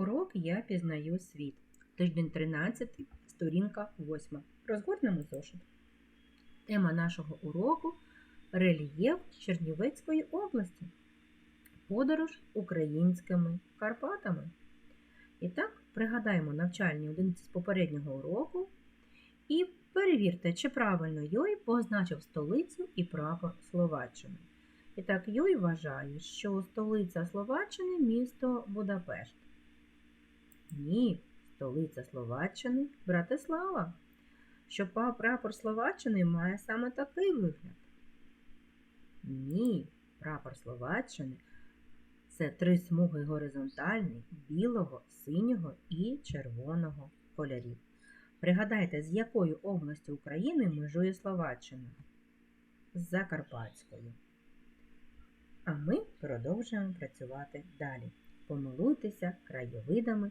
Урок Я пізнаю світ. Тиждень 13, сторінка 8. Розгорнемо зошит. Тема нашого уроку рельєф Чернівецької області. Подорож українськими Карпатами. І так, пригадаємо навчальні одиниці з попереднього уроку і перевірте, чи правильно Йой позначив столицю і прапор Словаччини. І так, Юй вважає, що столиця Словаччини місто Будапешт. Ні, столиця Словаччини Братислава. Що прапор Словаччини має саме такий вигляд. Ні, прапор Словаччини це три смуги горизонтальні білого, синього і червоного кольорів. Пригадайте, з якою областю України межує Словаччина? З Закарпатською. А ми продовжуємо працювати далі. Помилуйтеся краєвидами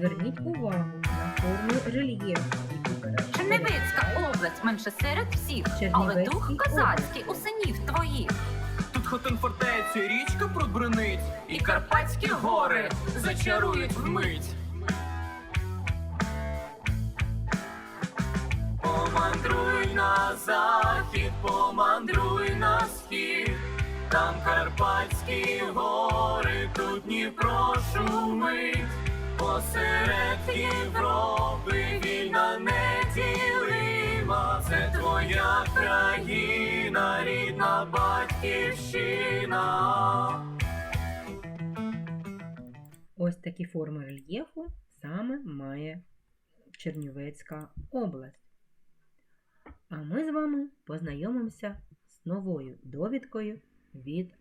Зверніть увагу на форму рельєфу, Чернівецька область менше серед всіх, але дух козацький у синів твоїх. Тут хотин фортеці, річка пробринить, і Карпатські гори зачарують вмить. Помандруй на захід, помандруй на схід, там Карпатські гори, тут Дніпро шумить, посеред Європи вільна неділима, це твоя країна, рідна батьківщина. Ось такі форми рельєфу саме має Чернівецька область. А ми з вами познайомимося з новою довідкою від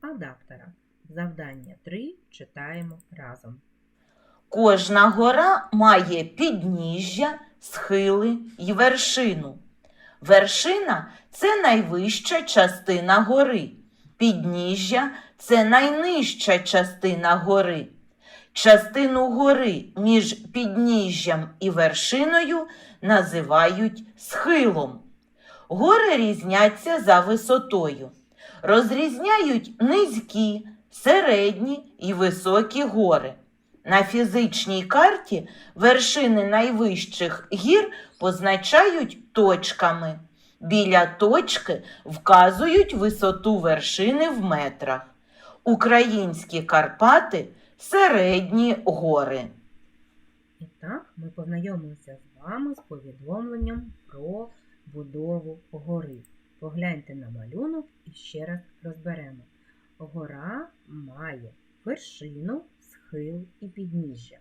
адаптера. Завдання 3 читаємо разом. Кожна гора має підніжжя, схили й вершину. Вершина це найвища частина гори. Підніжжя це найнижча частина гори. Частину гори між підніжжям і вершиною називають схилом. Гори різняться за висотою. Розрізняють низькі, середні і високі гори. На фізичній карті вершини найвищих гір позначають точками. Біля точки вказують висоту вершини в метрах. Українські Карпати середні гори. І так, ми познайомимося з вами з повідомленням про будову гори. Погляньте на малюнок і ще раз розберемо. Гора має вершину, схил і підніжжя.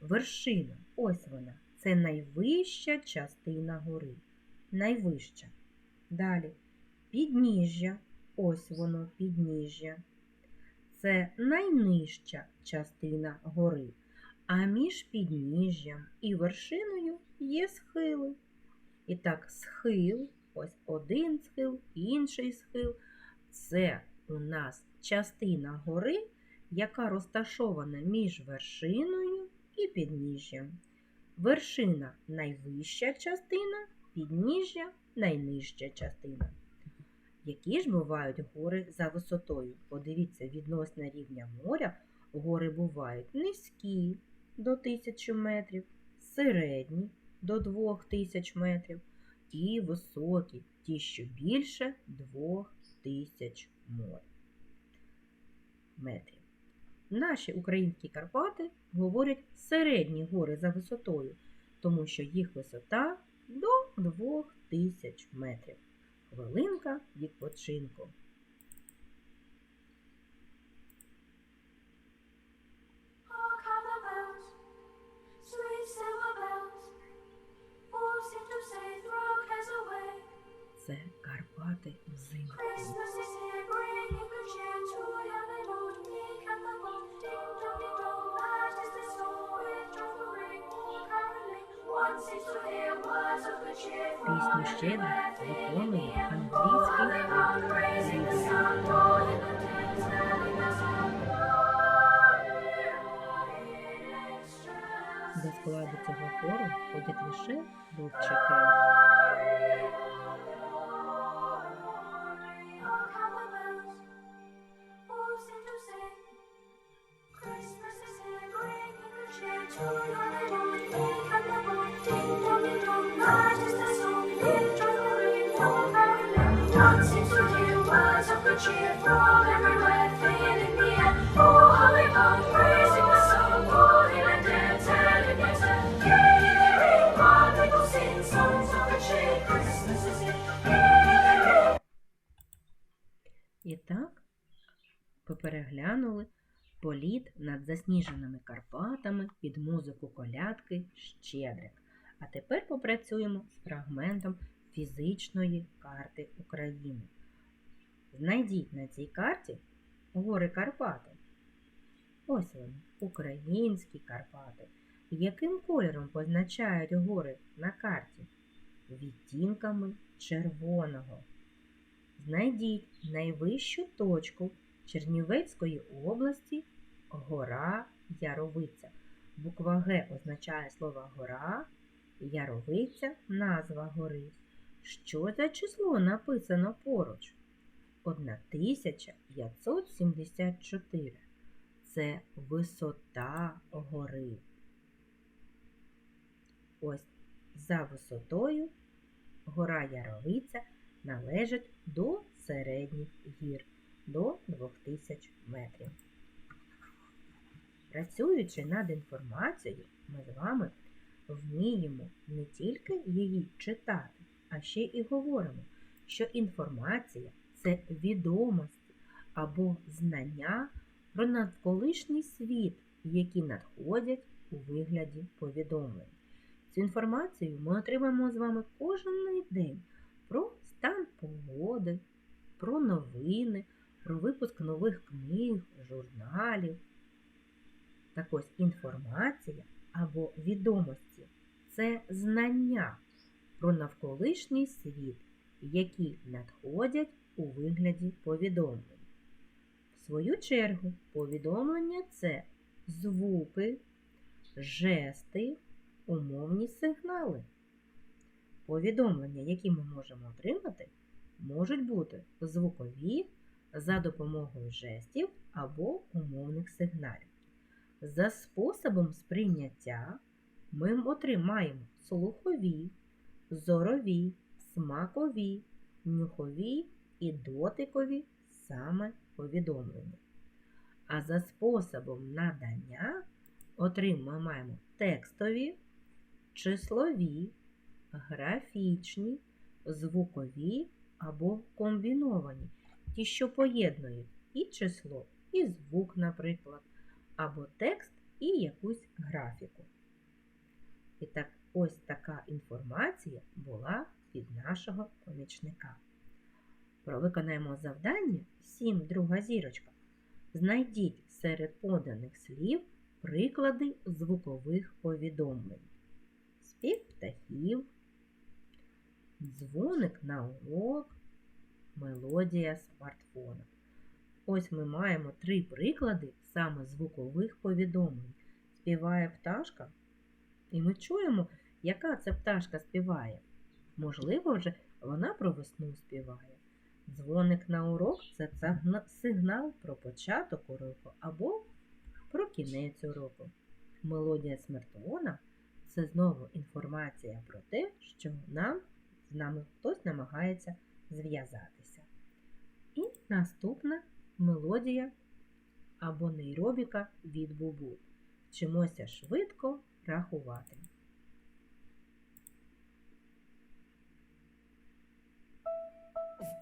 Вершина, ось вона, це найвища частина гори. Найвища. Далі підніжжя, ось воно, підніжжя. Це найнижча частина гори. А між підніжжям і вершиною є схили. І так, схил, ось один схил, інший схил. Це у нас частина гори, яка розташована між вершиною і підніжжям. Вершина найвища частина, підніжжя найнижча частина. Які ж бувають гори за висотою? Подивіться, відносно рівня моря гори бувають низькі до 1000 метрів, середні до 2000 метрів і високі, ті, що більше 2000 мор- метрів. Наші українські Карпати говорять середні гори за висотою, тому що їх висота до 2000 метрів. Хвилинка відпочинку. Hark how the Пісню щедро виконує англійський. До складу цього хору ходять лише хлопчики. І так, попереглянули політ над засніженими Карпатами під музику колядки Щедрик. А тепер попрацюємо з фрагментом фізичної карти України. Знайдіть на цій карті гори Карпати. Ось вони, українські Карпати. Яким кольором позначають гори на карті? Відтінками червоного. Знайдіть найвищу точку Чернівецької області гора Яровиця. Буква Г означає слово гора, Яровиця назва гори. Що за число написано поруч? 1574. Це висота гори. Ось за висотою гора Яровиця належить до середніх гір до 2000 метрів. Працюючи над інформацією, ми з вами вміємо не тільки її читати, а ще і говоримо, що інформація це відомості або знання про навколишній світ, які надходять у вигляді повідомлень. Цю інформацію ми отримаємо з вами кожен день про стан погоди, про новини, про випуск нових книг, журналів. Так ось інформація або відомості це знання про навколишній світ, які надходять у вигляді повідомлень. В свою чергу, повідомлення це звуки, жести, умовні сигнали. Повідомлення, які ми можемо отримати, можуть бути звукові за допомогою жестів або умовних сигналів. За способом сприйняття ми отримаємо слухові, зорові, смакові, нюхові і дотикові саме повідомлення. А за способом надання отримаємо текстові, числові, графічні, звукові або комбіновані, ті, що поєднують і число, і звук, наприклад, або текст і якусь графіку. І так, ось така інформація була від нашого помічника. Провиконаємо завдання 7 друга зірочка. Знайдіть серед поданих слів приклади звукових повідомлень. Спів птахів, дзвоник на урок, мелодія смартфона. Ось ми маємо три приклади саме звукових повідомлень. Співає пташка, і ми чуємо, яка це пташка співає. Можливо, вже вона про весну співає. Дзвоник на урок це сигнал про початок уроку або про кінець уроку. Мелодія смартфона це знову інформація про те, що нам з нами хтось намагається зв'язатися. І наступна мелодія або нейробіка від бубу. Вчимося швидко рахувати.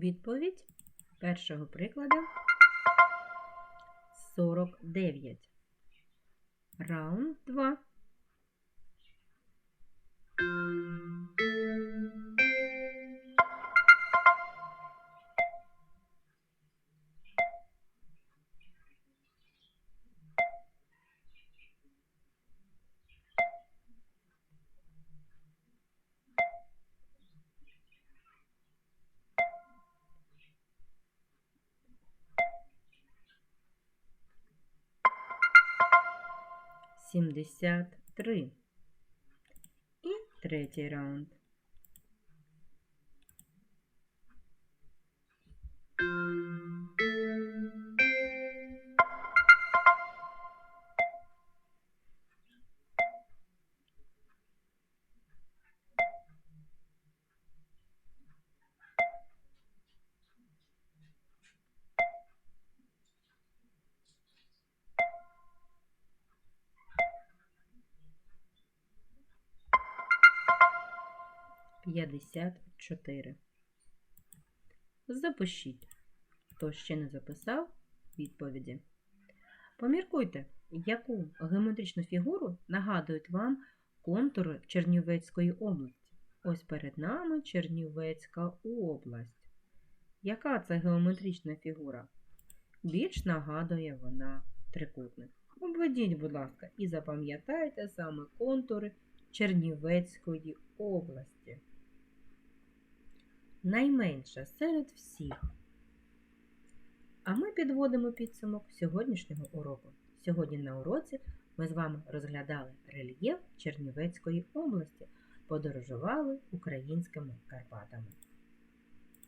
Відповідь першого прикладу 49. Раунд 2. Сімдесят три. І третій раунд. П'ятдесят чотири. Запишіть, хто ще не записав відповіді. Поміркуйте, яку геометричну фігуру нагадують вам контури Чернівецької області. Ось перед нами Чернівецька область. Яка це геометрична фігура? Більш нагадує вона трикутник. Обведіть, будь ласка, і запам'ятайте саме контури Чернівецької області. Найменша серед всіх. А ми підводимо підсумок сьогоднішнього уроку. Сьогодні на уроці ми з вами розглядали рельєф Чернівецької області, подорожували українськими Карпатами.